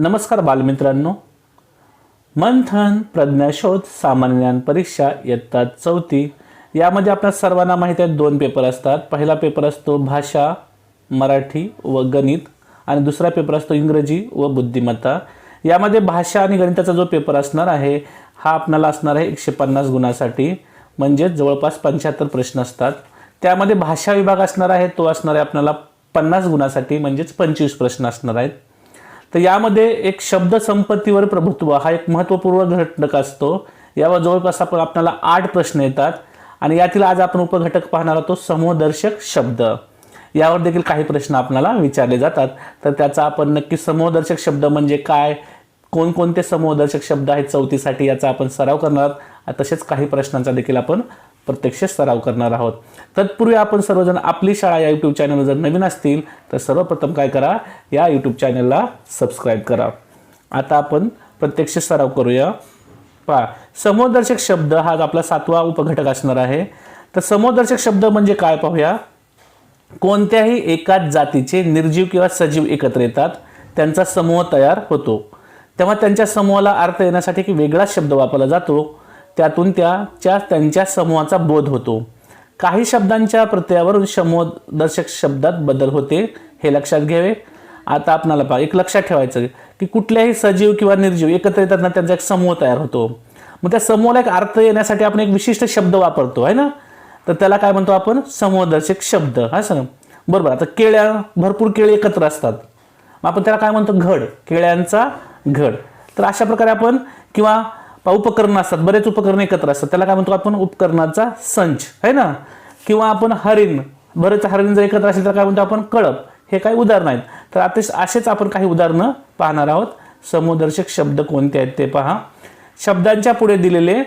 नमस्कार बालमित्रांनो. मंथन प्रज्ञाशोध सामान्य ज्ञान परीक्षा इयत्ता चौथी. यामध्ये आपल्या सर्वांना माहिती आहे दोन पेपर असतात. पहिला पेपर असतो भाषा मराठी व गणित. आणि दुसरा पेपर असतो इंग्रजी व बुद्धिमत्ता. यामध्ये भाषा आणि गणिताचा जो पेपर असणार आहे हा आपणाला असणार आहे एकशे पन्नास गुणासाठी. म्हणजेच जवळपास पंच्याहत्तर प्रश्न असतात. त्यामध्ये भाषा विभाग असणार आहे तो असणार आहे आपल्याला पन्नास गुणासाठी म्हणजेच पंचवीस प्रश्न असणार आहेत. तर यामध्ये एक शब्द संपत्तीवर प्रभुत्व हा एक महत्त्वपूर्ण घटक असतो. यावर जवळपास आपण आपल्याला आठ प्रश्न येतात आणि यातील आज आपण उपघटक पाहणार आहोत समूहदर्शक शब्द. यावर देखील काही प्रश्न आपल्याला विचारले जातात. तर त्याचा आपण नक्की समूहदर्शक शब्द म्हणजे काय? कोणकोणते समूहदर्शक शब्द आहेत चौथीसाठी याचा आपण सराव करणार आहोत. तसेच काही प्रश्नांचा देखील आपण प्रत्यक्ष सराव करणार आहोत. तत्पूर्वी आपण सर्वजण आपली शाळा या यूट्यूब चॅनल जर नवीन असतील तर सर्वप्रथम काय करा? या यूट्यूब चॅनलला सबस्क्राईब करा. आता आपण प्रत्यक्ष सराव करूया. पहा समोदर्शक शब्द हा आपला सातवा उपघटक असणार आहे. तर समोदर्शक शब्द म्हणजे काय पाहूया? कोणत्याही एकाच जातीचे निर्जीव किंवा सजीव एकत्र येतात. त्यांचा समूह तयार होतो. तेव्हा त्यांच्या समूहाला अर्थ येण्यासाठी एक वेगळा शब्द वापरला जातो. त्यातून त्याच्या त्यांच्या समूहाचा बोध होतो. काही शब्दांच्या प्रत्ययावरून समूहदर्शक शब्दात बदल होते. हे लक्षात घ्यावे. आता आपणाला पहा एक लक्षात ठेवायचं की कुठल्याही सजीव किंवा निर्जीव एकत्र येतात ना त्यांचा एक समूह तयार होतो. मग त्या समूहाला एक अर्थ येण्यासाठी आपण एक विशिष्ट शब्द वापरतो आहे ना? तर त्याला काय म्हणतो आपण? समूहदर्शक शब्द हा सर. बरोबर. आता केळ्या भरपूर केळे एकत्र असतात. मग आपण त्याला काय म्हणतो? घड. केळ्यांचा घड. तर अशा प्रकारे आपण किंवा उपकरणं असतात बरेच उपकरणं एकत्र असतात. त्याला काय म्हणतो आपण? उपकरणाचा संच. आहे ना? किंवा आपण हरिण बरेच हरिण जर एकत्र असेल तर काय म्हणतो आपण? कळप. हे काही उदाहरणं आहेत. तर आता असेच आपण काही उदाहरणं पाहणार आहोत. समूहदर्शक शब्द कोणते आहेत ते पहा. शब्दांच्या पुढे दिलेले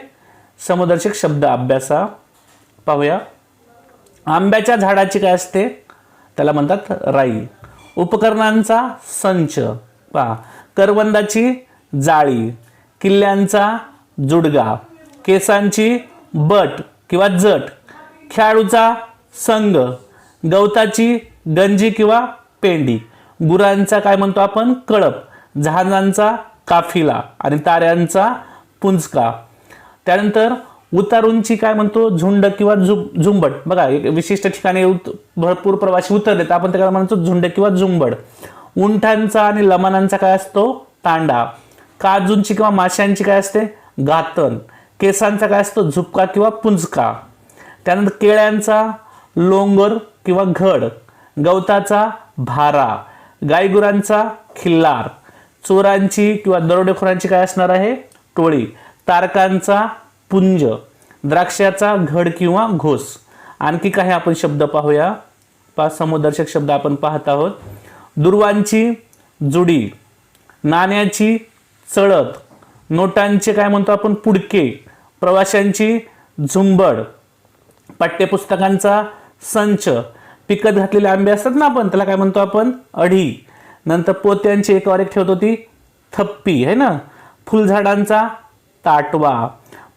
समूहदर्शक शब्द अभ्यासा. पाहूया. आंब्याच्या झाडाची काय असते? त्याला म्हणतात राई. उपकरणांचा संच. पहा. करवंदाची जाळी. किल्ल्यांचा जुडगा केसांची बट किंवा जट खेळाडूचा संघ गवताची गंजी किंवा पेंडी. गुरांचा काय म्हणतो आपण? कळप. जहाजांचा काफिला आणि ताऱ्यांचा पुंजका. त्यानंतर उतारूंची काय म्हणतो? झुंड किंवा झु- झुंबड. बघा एक विशिष्ट ठिकाणी उत- भरपूर प्रवासी उतरले तर आपण त्याला म्हणतो झुंड किंवा झुंबड. उंठांचा आणि लमानांचा काय असतो? तांडा. काजूंची किंवा माशांची काय असते? गातन केसांचा काय असतो? झुपका किंवा पुंजका. त्यानंतर केळ्यांचा लोंगर किंवा घड. गवताचा भारा. गायगुरांचा खिल्लार. चोरांची किंवा दरोडेखोरांची काय असणार आहे? टोळी. तारकांचा पुंज. द्राक्षाचा घड किंवा घोस. आणखी काही आपण शब्द पाहूया. पाच समुदर्शक शब्द आपण पाहत आहोत. दुर्वांची जुडी. नाण्याची चळत नोटांचे काय म्हणतो आपण पुडके प्रवाशांची झुंबड पाठ्यपुस्तकांचा संच पिकत घातलेले आंबे असतात ना आपण त्याला काय म्हणतो आपण अढी. नंतर पोत्यांची एकावर एक ठेवतो ती थप्पी है ना? फुलझाडांचा ताटवा.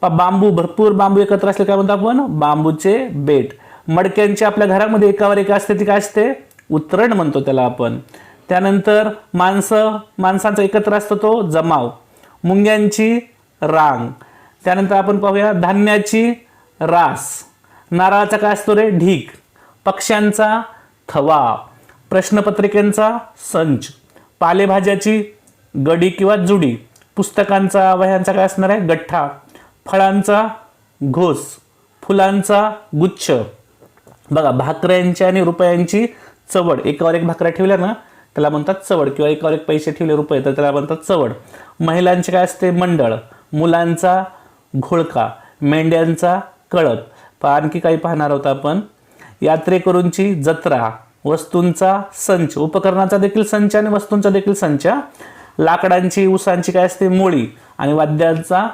बांबू भरपूर बांबू एकत्र असले काय म्हणतो आपण बांबूचे बेट. मडक्यांची आपल्या घरामध्ये एकावर एक असते ती काय असते? उतरण म्हणतो त्याला आपण. त्यानंतर माणसं माणसांचा एकत्र असतो तो जमाव. मुंग्यांची रांग. त्यानंतर आपण पाहूया धान्याची रास. नारळाचा काय असतो रे? ढीक पक्ष्यांचा थवा. प्रश्नपत्रिकेंचा संच. पालेभाज्याची गडी किंवा जुडी. पुस्तकांचा वह्यांचा काय असणार आहे? गठ्ठा. फळांचा घोस. फुलांचा गुच्छ. बघा भाकऱ्यांची आणि रुपयांची चवड. एकावर एक भाकऱ्या ठेवल्या ना त्याला म्हणतात चवड. किंवा एकावर एक पैसे ठेवले रुपये तर त्याला म्हणतात चवड. महिलांचे काय असते? मंडळ. मुलांचा घोळका. मेंढ्यांचा कळप. पहा आणखी काही पाहणार आहोत आपण. यात्रेकरूंची जत्रा वस्तूंचा संच. उपकरणाचा देखील संच आणि वस्तूंचा देखील संच. लाकडांची उसांची काय असते? मोळी आणि वाद्यांचा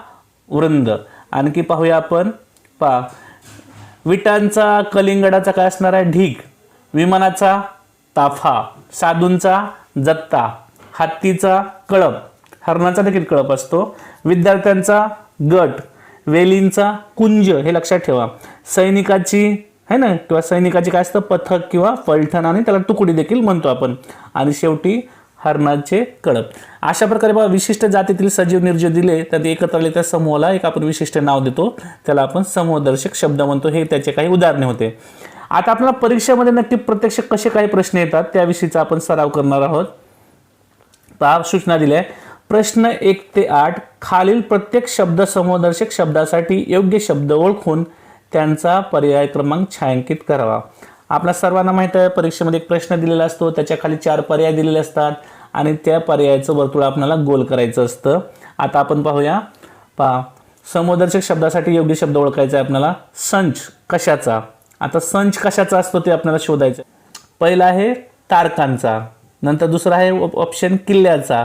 वृंद. आणखी पाहूया आपण. पहा. विटांचा कलिंगडाचा काय असणार आहे? ढीग. विमानाचा ताफा साधूंचा जत्ता हत्तीचा कळप हरणाचा देखील कळप असतो. विद्यार्थ्यांचा गट वेलींचा कुंज हे लक्षात ठेवा. सैनिकाची है ना? किंवा सैनिकाची काय असतं? पथक किंवा फलटण आणि त्याला तुकडी देखील म्हणतो आपण. आणि शेवटी हरणाचे कळप. अशा प्रकारे बघा विशिष्ट जातीतील सजीव निर्जीव दिले तर ते एकत्र आले त्या समूहाला एक आपण विशिष्ट नाव देतो. त्याला आपण समूहदर्शक शब्द म्हणतो. हे त्याचे काही उदाहरणे होते. आता आपल्याला परीक्षेमध्ये नक्की प्रत्यक्ष कसे काही प्रश्न येतात त्याविषयीचा आपण सराव करणार आहोत. तर सूचना दिल्या प्रश्न एक ते आठ खालील प्रत्येक शब्द समूहदर्शक शब्दासाठी योग्य शब्द ओळखून त्यांचा पर्याय क्रमांक छायांकित करावा. आपल्या सर्वांना माहीत आहे परीक्षेमध्ये एक प्रश्न दिलेला असतो त्याच्याखाली चार पर्याय दिलेले असतात आणि त्या पर्यायाचं वर्तुळ आपल्याला गोल करायचं असतं. आता आपण पाहूया. पहा समूहदर्शक शब्दासाठी योग्य शब्द ओळखायचा आहे आपल्याला. संच कशाचा? आता संच कशाचा असतो ते आपल्याला शोधायचं. पहिला आहे तारकांचा नंतर दुसरा आहे ऑप्शन किल्ल्याचा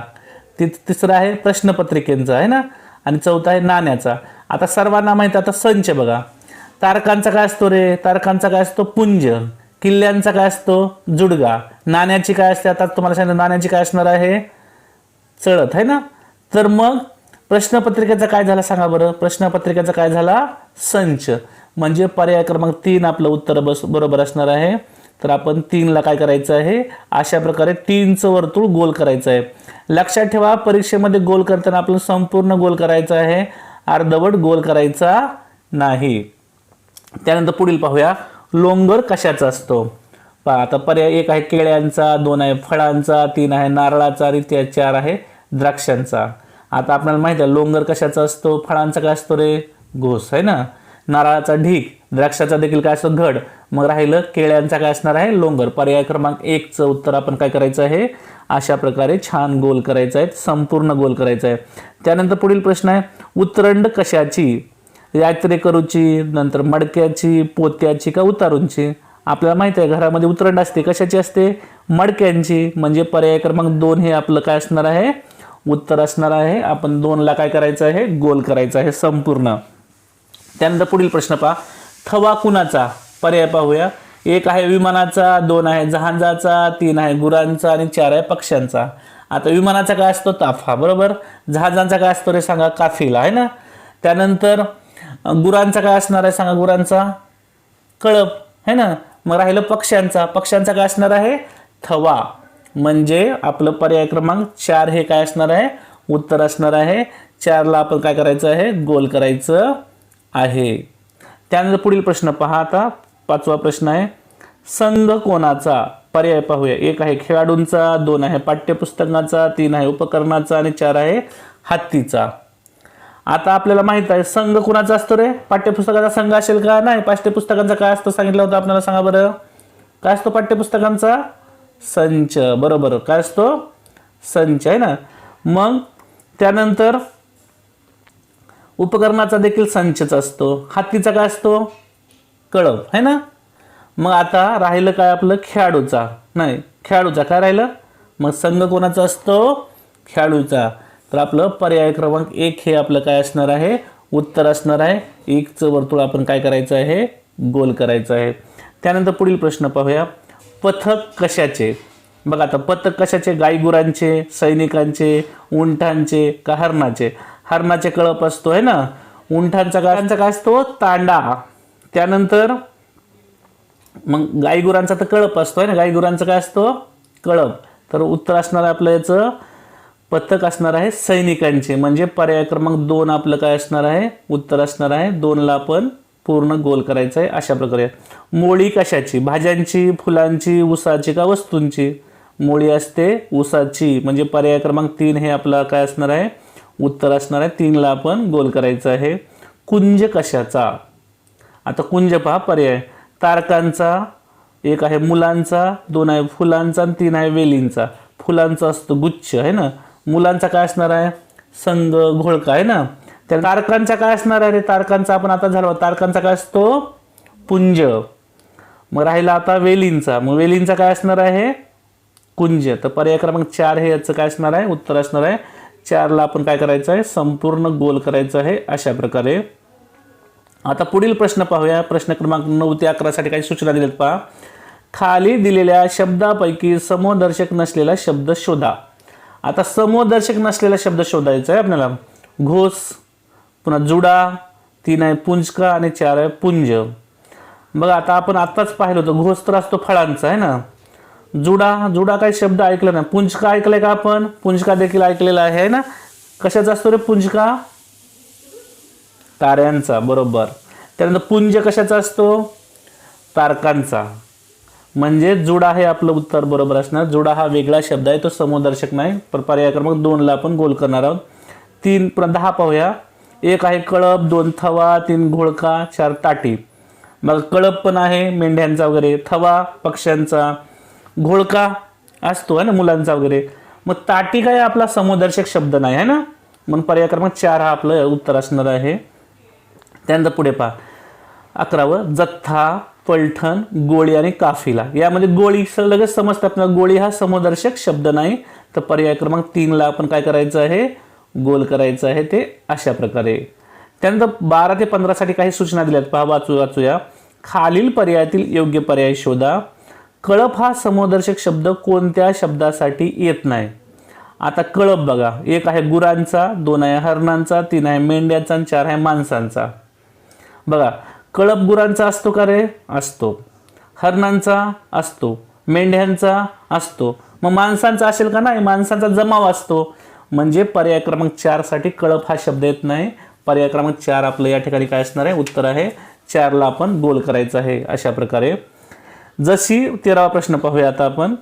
ति तिसरा आहे प्रश्नपत्रिकेंचा आहे ना? आणि चौथा आहे नाण्याचा. आता सर्वांना माहिती आता संच बघा. तारकांचा काय असतो रे? तारकांचा काय असतो पुंज. किल्ल्यांचा काय असतो जुडगा. नाण्याची काय असते? आता तुम्हाला सांगितलं नाण्याची काय असणार आहे? चढत आहे ना? तर मग प्रश्नपत्रिकेचा काय झाला? सांगा बरं. प्रश्नपत्रिकेचा काय झाला? संच. म्हणजे पर्याय क्रमांक तीन आपलं उत्तर बस बरोबर असणार आहे. तर आपण तीनला काय करायचं आहे? अशा प्रकारे तीनचं वर्तुळ गोल करायचं आहे. लक्षात ठेवा परीक्षेमध्ये गोल करताना आपलं संपूर्ण गोल करायचं आहे. अर्धवट गोल करायचा नाही. त्यानंतर पुढील पाहूया. लोंगर कशाचा असतो? पहा आता पर्याय एक आहे केळ्यांचा दोन आहे फळांचा तीन आहे नारळाचा आणि त्या चार आहे द्राक्षांचा. आता आपल्याला माहिती आहे लोंगर कशाचा असतो? फळांचा काय असतो रे? घोस आहे ना? नारळाचा ढीक द्राक्षाचा देखील काय असतो? घड मग राहिलं केळ्यांचा काय असणार आहे? लोंगर. पर्याय क्रमांक एकचं उत्तर आपण काय करायचं आहे? अशा प्रकारे छान गोल करायचा आहे. संपूर्ण गोल करायचा आहे. त्यानंतर पुढील प्रश्न आहे उतरंड कशाची? यात्रेकरूची नंतर मडक्याची पोत्याची का उतारूंची? आपल्याला माहिती आहे घरामध्ये उतरंड असते. कशाची असते? मडक्यांची. म्हणजे पर्याय क्रमांक दोन हे आपलं काय असणार आहे? उत्तर असणार आहे. आपण दोनला काय करायचं आहे? गोल करायचं आहे. संपूर्ण. त्यानंतर पुढील प्रश्न पहा. थवा कुणाचा? पर्याय पाहूया. एक आहे विमानाचा दोन आहे जहाजाचा तीन आहे गुरांचा आणि चार आहे पक्ष्यांचा. आता विमानाचा काय असतो? ताफा. बरोबर? जहाजांचा काय असतो रे सांगा? काफिला. आहे ना? त्यानंतर गुरांचा काय असणार आहे सांगा गुरांचा? कळप. है ना? मग राहिलं पक्ष्यांचा. पक्ष्यांचा काय असणार आहे? थवा. म्हणजे आपलं पर्याय क्रमांक चार हे काय असणार आहे? उत्तर असणार आहे. चारला आपण काय करायचं आहे? गोल करायचं. आहे. त्यानंतर पुढील प्रश्न पहा आता. पाचवा प्रश्न आहे. संघ कोणाचा? पर्याय पाहूया. एक आहे खेळाडूंचा दोन आहे पाठ्यपुस्तकाचा तीन आहे उपकरणाचा आणि चार आहे हत्तीचा. आता आपल्याला माहीत आहे संघ कुणाचा असतो रे? पाठ्यपुस्तकाचा संघ असेल का? नाही. पाठ्यपुस्तकांचा काय असतो? सांगितलं होतं आपल्याला. सांगा बरं. काय असतो पाठ्यपुस्तकांचा? संच. बरोबर. काय असतो? संच. आहे ना? मग त्यानंतर उपकरणाचा देखील संचच असतो. हत्तीचा काय असतो? कळप है ना? मग आता राहिलं काय आपलं? खेळाडूचा. नाही खेळाडूचा काय राहिलं? मग संघ कोणाचा असतो? खेळाडूचा. तर आपलं पर्याय क्रमांक एक हे आपलं काय असणार आहे? उत्तर असणार आहे. एकचं वर्तुळ आपण काय करायचं आहे? गोल करायचं आहे. त्यानंतर पुढील प्रश्न पाहूया. पथक कशाचे? बघा आता पथक कशाचे? गाईगुरांचे सैनिकांचे उंटांचे का हरणाचे हरणाचे कळप असतो आहे ना? उंठांचा गायांचा काय असतो तांडा. त्यानंतर मग गाईगुरांचा तर कळप असतो आहे ना? गाईगुरांचा काय असतो? कळप. तर उत्तर असणार आहे आपलं याचं पथक असणार आहे सैनिकांचे. म्हणजे पर्याय क्रमांक दोन आपलं काय असणार आहे? उत्तर असणार आहे दोनला आपण पूर्ण गोल करायचं आहे अशा प्रकारे. मोळी कशाची? भाज्यांची फुलांची ऊसाची का वस्तूंची? मोळी असते ऊसाची. म्हणजे पर्याय क्रमांक तीन हे आपलं काय असणार आहे? उत्तर असणार आहे. तीनला आपण गोल करायचं आहे. कुंज कशाचा? आता कुंज पहा पर्याय. तारकांचा एक आहे मुलांचा दोन आहे फुलांचा आणि तीन आहे वेलींचा. फुलांचा असतो गुच्छ आहे ना? मुलांचा काय असणार आहे? संघ घोळका आहे ना? त्या तारकांचा काय असणार आहे? रे तारकांचा आपण आता झालो. तारकांचा काय असतो? पुंज. मग राहिला आता वेलींचा. मग वेलींचा काय असणार आहे? कुंज. तर पर्याय क्रमांक चार हे याचं काय असणार आहे? उत्तर असणार आहे. चारला आपण काय करायचं आहे? संपूर्ण गोल करायचं आहे अशा प्रकारे. आता पुढील प्रश्न पाहूया. प्रश्न क्रमांक नऊ ते अकरासाठी काही सूचना दिल्यात पहा. खाली दिलेल्या शब्दापैकी समोदर्शक नसलेला शब्द शोधा. आता समोदर्शक नसलेला शब्द शोधायचा आहे आपल्याला. घोस पुन्हा जुडा तीन आहे पुंजका आणि चार आहे पुंज. बघा आता आपण आत्ताच पाहिलं होतं. घोस तर असतो फळांचा आहे ना? जुडा जुडा काही शब्द ऐकला ना पुंजका ऐकलाय का आपण? पुंजका देखील ऐकलेला आहे ना? कशाचा असतो रे पुंजका? ताऱ्यांचा बरोबर. त्यानंतर पुंज कशाचा असतो? तारकांचा. म्हणजे जुडा हे आपलं उत्तर बरोबर असणार. जुडा हा वेगळा शब्द आहे तो समूहदर्शक नाही. पर पर्याय क्रमांक दोनला आपण गोल करणार आहोत. तीन दहा पाहूया. एक आहे कळप दोन थवा तीन घोळका चार ताटी. मग कळप पण आहे मेंढ्यांचा वगैरे. थवा पक्ष्यांचा. घोळका असतो आहे ना मुलांचा वगैरे. मग ताटी काय आपला समूहदर्शक शब्द नाही आहे ना? मग पर्याय क्रमांक चार हा आपलं उत्तर असणार आहे. त्यानंतर पुढे पहा. अकरावं जथ्था पलठण गोळी आणि काफिला. यामध्ये गोळी लगेच समजतं आपल्याला गोळी हा समूहदर्शक शब्द नाही. तर पर्याय क्रमांक तीनला आपण काय करायचं आहे? गोल करायचं आहे ते अशा प्रकारे. त्यानंतर बारा ते पंधरासाठी काही सूचना दिल्यात. पहा वाचू वाचूया. खालील पर्यायातील योग्य पर्याय शोधा. कळप हा समूहदर्शक शब्द कोणत्या शब्दासाठी येत नाही. आता कळप बघा. एक आहे गुरांचा दोन आहे हरणांचा तीन आहे मेंढ्याचा आणि चार आहे माणसांचा. बघा कळप गुरांचा असतो का रे? असतो. हरणांचा असतो. मेंढ्यांचा असतो. मग माणसांचा असेल का नाही? माणसांचा जमाव असतो. म्हणजे पर्याय क्रमांक चारसाठी कळप हा शब्द येत नाही. पर्याय क्रमांक चार आपलं या ठिकाणी काय असणार आहे? उत्तर आहे चारला आपण गोल करायचं आहे. अशा प्रकारे जशी तेरावा प्रश्न पाहूया आता आपण.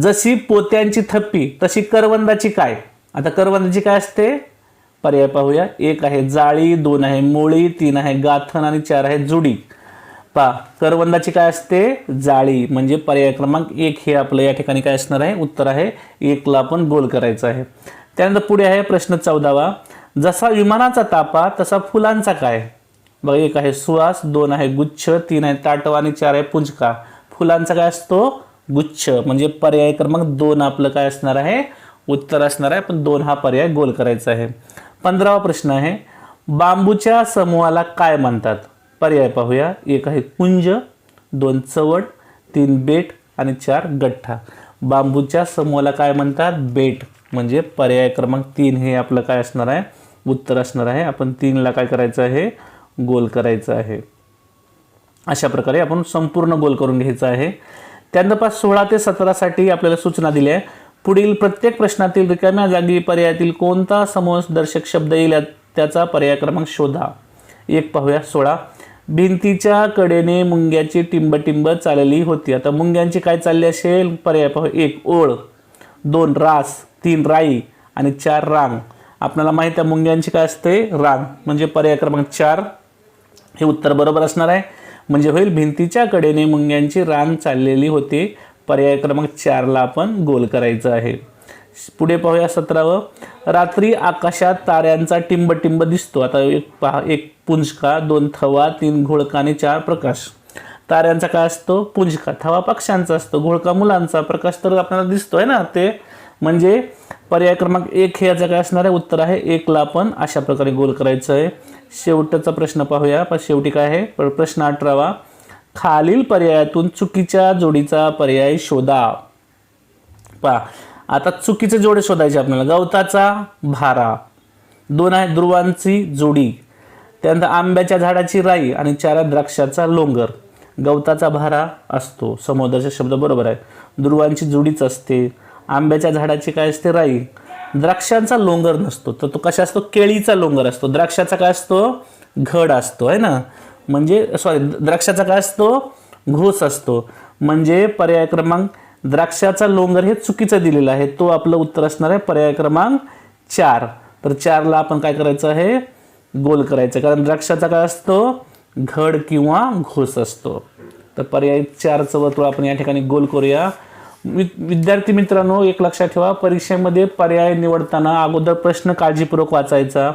जशी पोत्यांची थप्पी तशी करवंदाची काय? आता करवंदाची काय असते? पर्याय पाहूया. एक आहे जाळी दोन आहे मोळी तीन आहे गाथन आणि चार आहे जुडी. पा करवंदाची काय असते? जाळी म्हणजे पर्याय क्रमांक एक हे आपलं या ठिकाणी काय असणार आहे? उत्तर आहे एकला आपण गोल करायचं आहे. त्यानंतर पुढे आहे प्रश्न चौदावा. जसा विमानाचा तापा तसा फुलांचा काय? बघा एक आहे सुवास दोन आहे गुच्छ तीन आहे ताटवा आणि चार आहे पुंजका. फुलांचा काय असतो? गुच्छ. म्हणजे पर्याय क्रमांक दोन आपलं काय असणार आहे? उत्तर असणार आहे पण दोन हा पर्याय गोल करायचा आहे. पंधरावा प्रश्न आहे बांबूच्या समूहाला काय म्हणतात? पर्याय पाहूया. एक आहे कुंज दोन चवड तीन बेट आणि चार गठ्ठा. बांबूच्या समूहाला काय म्हणतात? बेट. म्हणजे पर्याय क्रमांक तीन हे आपलं काय असणार आहे? उत्तर असणार आहे. आपण तीनला काय करायचं आहे? गोल करायचा आहे. अशा प्रकारे आपण संपूर्ण गोल करून घ्यायचं आहे. त्यानंतर पाच सोळा ते सतरासाठी आपल्याला सूचना दिल्या आहे पुढील प्रत्येक प्रश्नातील रिकाम्या जागी पर्यायातील कोणता दर्शक शब्द येईल त्याचा पर्याय क्रमांक शोधा. एक पाहूया सोळा. भिंतीच्या कडेने मुंग्याची टिंबटिंब चालली होती. आता मुंग्यांची काय चालली असेल? पर्याय पाहू. एक ओळ. दोन रास. तीन राई. आणि चार रांग. आपल्याला माहीत आहे मुंग्यांची काय असते? रांग. म्हणजे पर्याय क्रमांक चार. हे उत्तर बरोबर असणार आहे. म्हणजे होईल भिंतीच्या कडेने मुंग्यांची रांग चाललेली होती. पर्याय क्रमांक चारला आपण गोल करायचं आहे. पुढे पाहूया सतरावं. रात्री आकाशात ताऱ्यांचा टिंबटिंब दिसतो. आता एक पहा एक पुंजका दोन थवा तीन घोळका आणि चार प्रकाश. ताऱ्यांचा काय असतो? पुंजका. थवा पक्ष्यांचा असतो. घोळका मुलांचा प्रकाश तर आपल्याला दिसतोय ना ते. म्हणजे पर्याय क्रमांक एक हे याचं काय असणार आहे. उत्तर आहे एकला आपण अशा प्रकारे गोल करायचं आहे शेवटचा प्रश्न पाहूया. पण शेवटी काय आहे? प्रश्न अठरावा. खालील पर्यायातून चुकीच्या जोडीचा पर्याय शोधा. पहा आता चुकीचे जोडे शोधायचे आपल्याला. गवताचा भारा. दोन आहे ध्रुवांची जोडी. त्यानंतर आंब्याच्या झाडाची राई आणि चार आहे द्राक्षाचा लोंगर. गवताचा भारा असतो. समोरचा शब्द बरोबर आहे. ध्रुवांची जोडीच असते. आंब्याच्या झाडाची काय असते राई? द्राक्षांचा लोंगर नसतो. तर तो कशा असतो? केळीचा लोंगर असतो. द्राक्षाचा काय असतो? घड असतो आहे ना? म्हणजे सॉरी द्राक्षाचा काय असतो? घोस असतो. म्हणजे पर्याय क्रमांक द्राक्षाचा लोंगर हे चुकीचं दिलेलं आहे. तो आपलं उत्तर असणार आहे पर्याय क्रमांक चार. तर चारला आपण काय करायचं आहे? गोल करायचं. कारण द्राक्षाचा काय असतो? घड किंवा घोस असतो. तर पर्याय चारचं वर्तुळ आपण या ठिकाणी गोल करूया. विद्यार्थी मित्रांनो एक लक्षात ठेवा परीक्षेमध्ये पर्याय निवडताना अगोदर प्रश्न काळजीपूर्वक वाचायचा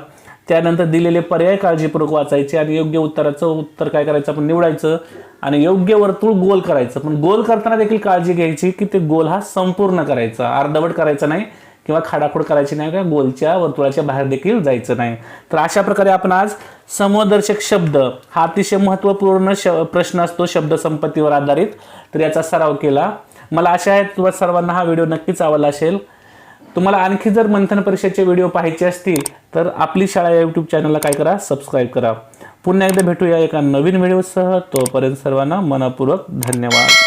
त्यानंतर दिलेले पर्याय काळजीपूर्वक वाचायचे आणि योग्य उत्तराचं उत्तर काय करायचं आपण निवडायचं आणि योग्य वर्तुळ गोल करायचं. पण गोल करताना देखील काळजी घ्यायची की ते गोल हा संपूर्ण करायचा. अर्धवट करायचा नाही किंवा खाडाखोड करायची नाही का गोलच्या वर्तुळाच्या बाहेर देखील जायचं नाही. तर अशा प्रकारे आपण आज समदर्शक शब्द हा अतिशय महत्त्वपूर्ण श प्रश्न असतो शब्दसंपत्तीवर आधारित. तर याचा सराव केला. मला आशा आहे तुम्हा सर्वांना हा व्हिडिओ नक्कीच आवडला असेल. तुम्हाला आणखी जर मंथन परीक्षेचे व्हिडिओ पाहायचे असतील तर आपली शाळा या यूट्यूब चॅनलला काय करा सबस्क्राईब करा. पुन्हा एकदा भेटूया एका नवीन व्हिडिओसह. तोपर्यंत सर्वांना मनपूर्वक धन्यवाद.